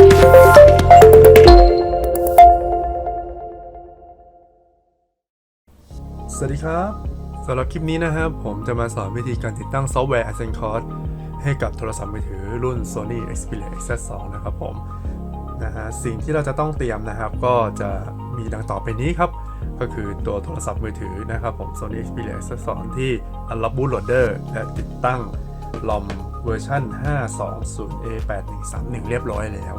สวัสดีครับสำหรับคลิปนี้นะครับผมจะมาสอนวิธีการติดตั้งซอฟต์แวร์ a s c e n c o r d ให้กับโทรศัพท์มือถือรุ่น Sony Xperia XZ2 นะครับผมนะฮะสิ่งที่เราจะต้องเตรียมนะครับ ก็จะมีดังต่อไปนี้ครับ ก็คือตัวโทรศัพท์มือถือนะครับผม Sony Xperia XZ2 ที่ Unlock Bootloader และติดตั้ง ROM เวอร์ชัน 520A8131 เรียบร้อยแล้ว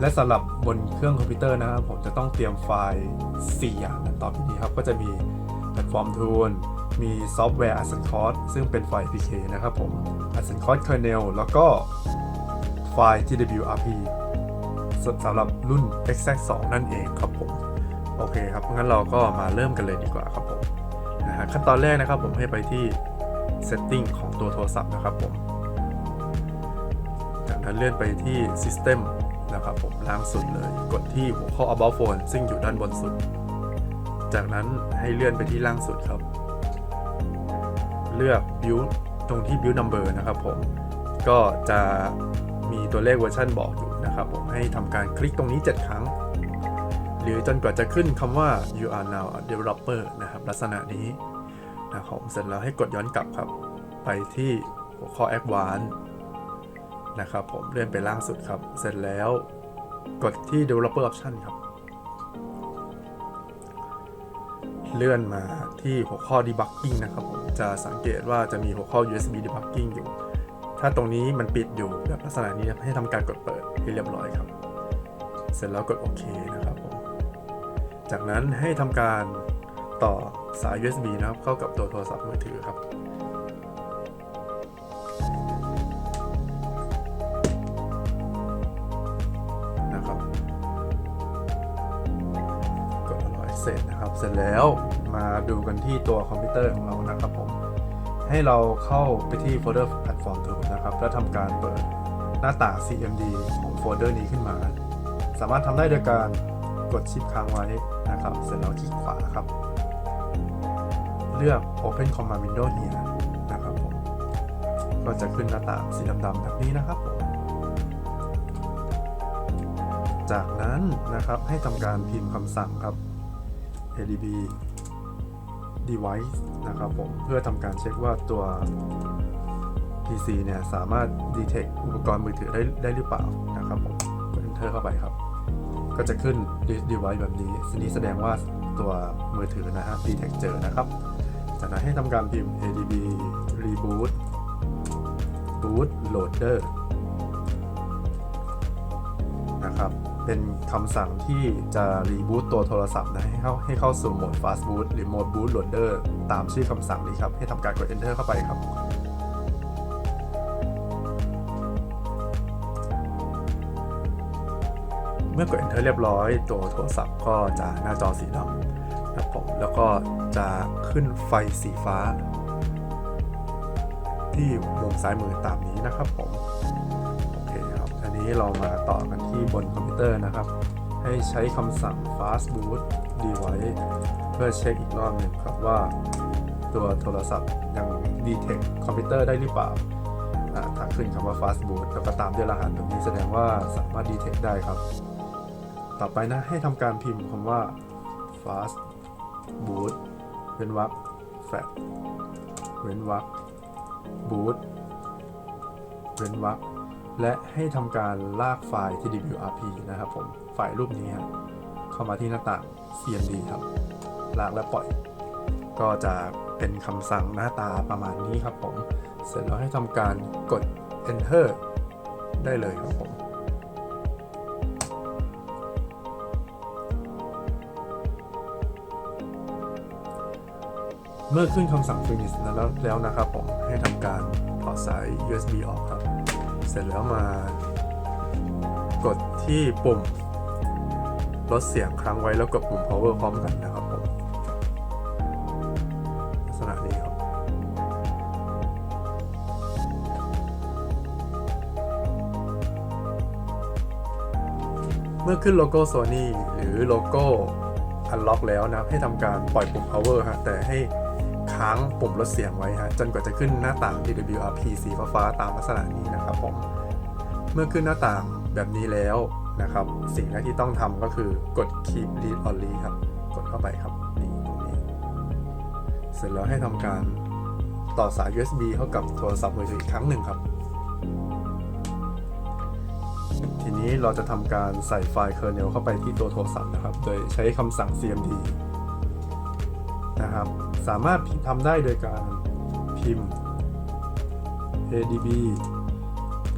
และสำหรับบนเครื่องคอมพิวเตอร์นะครับผมจะต้องเตรียมไฟล์ 4 อย่างต่อไปนี้ครับ ก็จะมีแพลตฟอร์มทูลมีซอฟต์แวร์ a s c e n c o r d ซึ่งเป็นไฟล์ pk นะครับผม a s c e n c o r d kernel แล้วก็ไฟล์ TWRP สสำหรับรุ่น Exact 2 นั่นเองครับผม โอเคครับ งั้นเราก็มาเริ่มกันเลยดีกว่าครับผมนะฮะขั้นตอนแรกนะครับผมให้ไปที่ setting ของตัวโทรศัพท์นะครับผม นั้นเลื่อนไปที่ System นะครับผมล่างสุดเลย กดที่หัวข้อ About Phone ซึ่งอยู่ด้านบนสุด จากนั้นให้เลื่อนไปที่ล่างสุดครับ เลือก Build ตรงที่ Build Number นะครับผมก็จะมีตัวเลขเวอร์ชันบอกอยู่นะครับผมให้ทำการคลิกตรงนี้ 7 ครั้ง หรือจนกว่าจะขึ้นคำว่า you are now a developer นะครับลักษณะนี้นะครับเสร็จแล้วให้กดย้อนกลับครับ ไปที่หัวข้อ Advanced นะครับผมเลื่อนไปล่างสุดครับ เสร็จแล้วกดที่ developer option ครับ เลื่อนมาที่หัวข้อ debugging นะครับผมจะสังเกตว่าจะมีหัวข้อ USB debugging อยู่ ถ้าตรงนี้มันปิดอยู่แบบลักษณะนี้ให้ทำการกดเปิดให้เรียบร้อยครับ เสร็จแล้วกดโอเคนะครับผมจากนั้นให้ทำการต่อสาย USB นะครับเข้ากับตัวโทรศัพท์มือถือครับนะครับ เสร็จแล้วมาดูกันที่ตัวคอมพิวเตอร์ของเรานะครับผม ให้เราเข้าไปที่โฟลเดอร์แพลตฟอร์มทูนะครับ แล้วทำการเปิดหน้าต่าง CMD ของโฟลเดอร์นี้ขึ้นมา สามารถทำได้โดยการกดชิปค้างไว้นะครับ เสร็จแล้วคลิกขวาครับ เลือก Open Command Window here นะครับผม ก็จะขึ้นหน้าต่างสีดำๆแบบนี้นะครับผมจากนั้นนะครับให้ทำการพิมพ์คำสั่งครับ adb device นะครับผมเพื่อทำการเช็คว่าตัว PC เนี่ยสามารถ detect อุปกรณ์มือถือได้ได้หรือเปล่านะครับผมกด enter เข้าไปครับ ก็จะขึ้น device แบบนี้สนี้แสดงว่าตัวมือถือนะฮะ detect เจอนะครับ จากนั้นให้ทำการพิมพ์ adb reboot boot loader นะครับ เป็นคำสั่งที่จะรีบูตตัวโทรศัพท์นะให้เข้าให้เข้าสู่โหมด fast boot หรือโหมด boot loader ตามชื่อคำสั่งนี้ครับ ให้ทำการกด enter เข้าไปครับ เมื่อกด enter เรียบร้อย ตัวโทรศัพท์ก็จะหน้าจอสีดำนะครับผมแล้วก็จะขึ้นไฟสีฟ้า ที่มุมซ้ายมือตามนี้นะครับผม นี้เรามาต่อกันที่บนคอมพิวเตอร์นะครับ ให้ใช้คำสั่ง fast boot device เพื่อเช็คอีกรอบหนึ่งครับว่าตัวโทรศัพท์ยัง detect คอมพิวเตอร์ได้หรือเปล่าอ่าถ้าขึ้นคำว่า fast boot แล้วก็ตามด้วยรหัสตรงนี้แสดงว่าสามารถ detect ได้ครับ ต่อไปนะให้ทำการพิมพ์คำว่า fast boot เว้นวรรค flat เว้นวรรค boot เว้นวรรค และให้ทำการลากไฟล์ TWRP นะครับผมไฟล์รูปนี้ฮะเข้ามาที่หน้าต่าง CMD ครับ ลากและปล่อย ก็จะเป็นคำสั่งหน้าตาประมาณนี้ครับผม เสร็จแล้วให้ทำการกด Enter ได้เลยครับผมเมื่อขึ้นคำสั่ง finish แล้วแล้วนะครับผมให้ทำการถอดสาย USB ออก เสร็จแล้วมากดที่ปุ่มลดเสียงครั้งไว้แล้วกดปุ่ม power พร้อมกันนะครับผมลักษณะนี้ครับ เมื่อขึ้นโลโก้ Sony หรือโลโก้ Unlock แล้วนะ ให้ทำการปล่อยปุ่ม power ฮะแต่ให้ ค้างปุ่มลดเสียงไว้ฮะจนกว่าจะขึ้นหน้าต่าง DWRP สีฟ้าๆตามลักษณะนี้นะครับผมเมื่อขึ้นหน้าต่างแบบนี้แล้วนะครับ สิ่งแรกที่ต้องทำก็คือกด keep read only ครับ กดเข้าไปครับนี่ตรงนี้ เสร็จแล้วให้ทำการต่อสาย USB เข้ากับโทรศัพท์มือถืออีกครั้งหนึ่งครับ ทีนี้เราจะทำการใส่ไฟล์ kernel เข้าไปที่ตัวโทรศัพท์นะครับ โดยใช้คำสั่ง cmd นะครับ สามารถทำได้โดยการพิมพ์ adb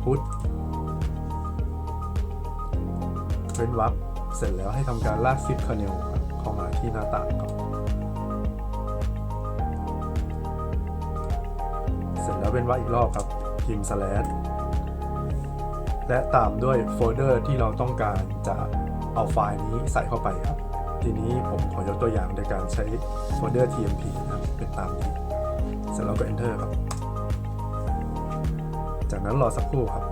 put เว้นวรรคเสร็จแล้วให้ทำการลากซิป kernel ครับเข้ามาที่หน้าต่างครับเสร็จแล้วเป็นวรรคอีกรอบครับ พิมพ์ slash และตามด้วยโฟลเดอร์ที่เราต้องการจะเอาไฟล์นี้ใส่เข้าไปครับ ทีนี้ผมขอยกตัวอย่างโดยการใช้โฟลเดอร์ tmp นะครับเป็นตามนี้เสร็จแล้วก็ enter ครับ จากนั้นรอสักครู่ครับ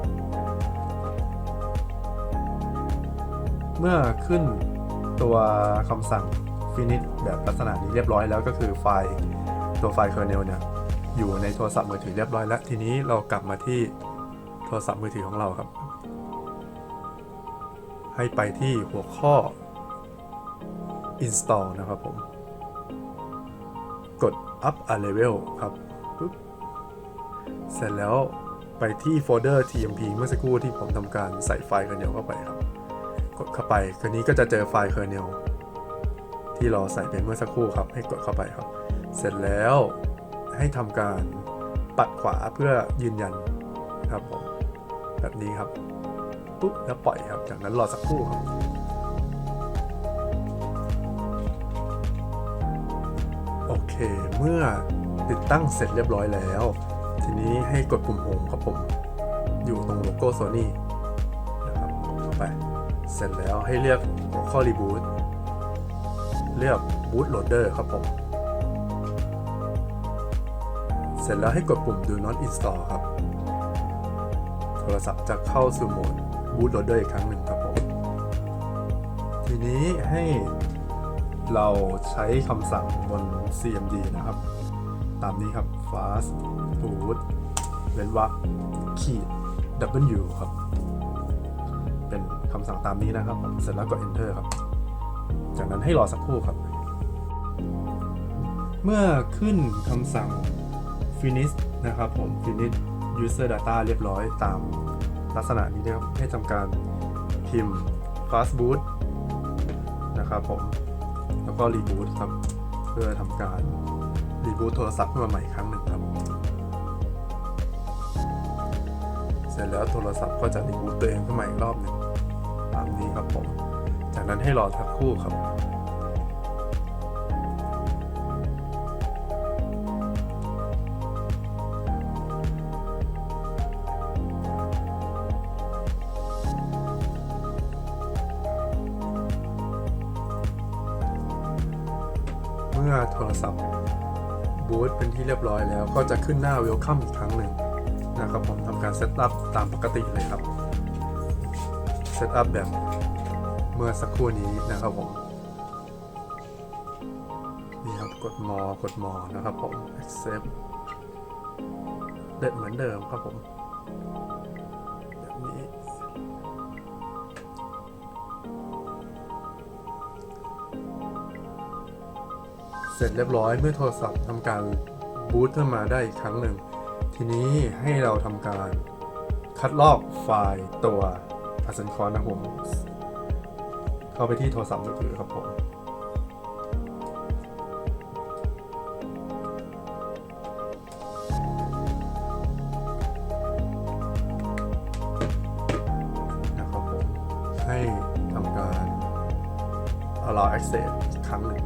เมื่อขึ้นตัวคำสั่ง finish แบบลักษณะนี้เรียบร้อยแล้วก็คือไฟล์ตัวไฟล์ kernel เนี่ยอยู่ในโทรศัพท์มือถือเรียบร้อยแล้วทีนี้เรากลับมาที่โทรศัพท์มือถือของเราครับ ให้ไปที่หัวข้อ install นะครับผม กด up a level ครับปึ๊บเสร็จแล้วไปที่โฟลเดอร์ tmp เมื่อสักครู่ที่ผมทำการใส่ไฟล์ kernel เข้าไปครับ กดเข้าไปคืนนี้ก็จะเจอไฟล์ kernel ที่เราใส่ไปเมื่อสักครู่ครับ ให้กดเข้าไปครับ เสร็จแล้วให้ทำการปัดขวาเพื่อยืนยันครับผมแบบนี้ครับปุ๊บแล้วปล่อยครับ จากนั้นรอสักครู่ครับ เค เมื่อติดตั้งเสร็จเรียบร้อยแล้ว ทีนี้ให้กดปุ่มโฮมครับผม อยู่ตรงโลโก้ Sony นะครับเข้าไป เสร็จแล้วให้เลือกหัวข้อ Reboot เลือก Boot Loader ครับผม เสร็จแล้วให้กดปุ่ม Do Not Install ครับ โทรศัพท์จะเข้าสู่โหมด Boot Loader อีกครั้งหนึ่งครับผม ทีนี้ให้ เราใช้คำสั่งบน CMD นะครับ ตามนี้ครับ fast boot เว้นวรรคขีด W ครับ เป็นคำสั่งตามนี้นะครับ เสร็จแล้วกด enter ครับ จากนั้นให้รอสักครู่ครับ เมื่อขึ้นคำสั่ง finish นะครับผม finish user data เรียบร้อยตามลักษณะนี้นะครับ ให้ทำการพิมพ์ fast boot นะครับผม ก็รีบูตครับ เพื่อทำการรีบูตโทรศัพท์ขึ้นมาใหม่อีกครั้งหนึ่งครับ เสร็จแล้วโทรศัพท์ก็จะรีบูตตัวเองขึ้นมาอีกรอบหนึ่งตามนี้ครับผม จากนั้นให้รอสักครู่ครับ ที่เรียบร้อยแล้ว ก็จะขึ้นหน้า Welcome อีกครั้งหนึ่งนะครับผมทำการเซตอัพตามปกติเลยครับเซตอัพแบบเมื่อสักครู่นี้นะครับผมนี่ครับกดมอกดมอนะครับผม accept เด็ดเหมือนเดิมครับผมแบบนี้เสร็จเรียบร้อยเมื่อโทรศัพท์ทำการ บูตขึ้นมาได้อีกครั้งหนึ่ง ทีนี้ให้เราทำการคัดลอกไฟล์ตัว a s c e n c o n นะครับผม เข้าไปที่โทรศัพท์มือถือครับผม นะครับผม ให้ทำการ allow access ครั้งหนึ่ง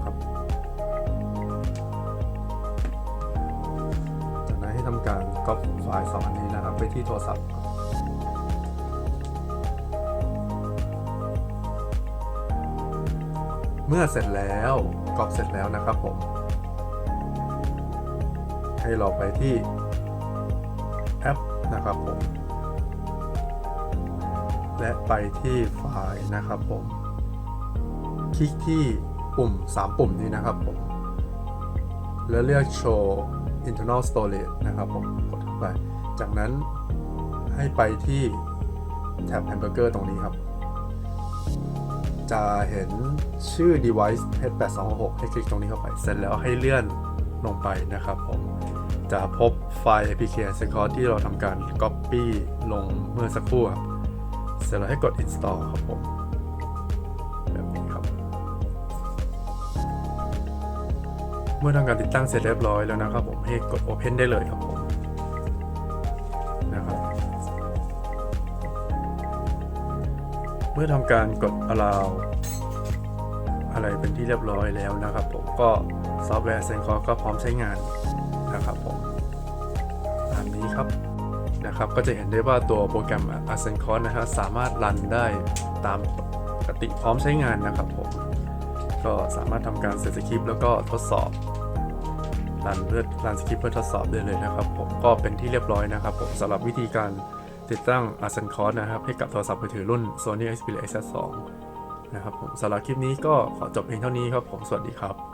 นี้นะครับไปที่โทรศัพท์เมื่อเสร็จแล้วก๊อปเสร็จแล้วนะครับผม ให้เราไปที่แอปนะครับผม และไปที่ไฟล์นะครับผม คลิกที่ปุ่ม 3 ปุ่มนี้นะครับผม แล้วเลือกโชว์ internal storage นะครับผม กดเข้าไป จากนั้นให้ไปที่แท็บ hamburger ตรงนี้ครับ จะเห็นชื่อ device h826 ให้คลิกตรงนี้เข้าไป เสร็จแล้วให้เลื่อนลงไปนะครับผม จะพบไฟล์ apk secure ที่เราทำการ copy ลงเมื่อสักครู่ครับ เสร็จแล้วให้กด install ครับผมแบบนี้ครับ เมื่อทำการติดตั้งเสร็จเรียบร้อยแล้วนะครับผม ให้กด open ได้เลยครับผม เมื่อทำการกด allow อะไรเป็นที่เรียบร้อยแล้วนะครับ ผมก็ซอฟต์แวร์เซนคอก็พร้อมใช้งานนะครับผมตามนี้ครับนะครับก็จะเห็นได้ว่าตัวโปรแกรม a s e n c o นะฮะสามารถรันได้ตามปกติพร้อมใช้งานนะครับผมก็สามารถทำการเซตสคริปต์แล้วก็ทดสอบรันเพื่อรันสคริปต์เพื่อทดสอบได้เลยนะครับผมก็เป็นที่เรียบร้อยนะครับผมสำหรับวิธีการ ติดตั้ง a s e n c o นะครับ ให้กับโทรศัพท์มือถือรุ่น Sony Xperia XZ2 นะครับผมสำหรับคลิปนี้ก็ขอจบเพียงเท่านี้ครับผมสวัสดีครับ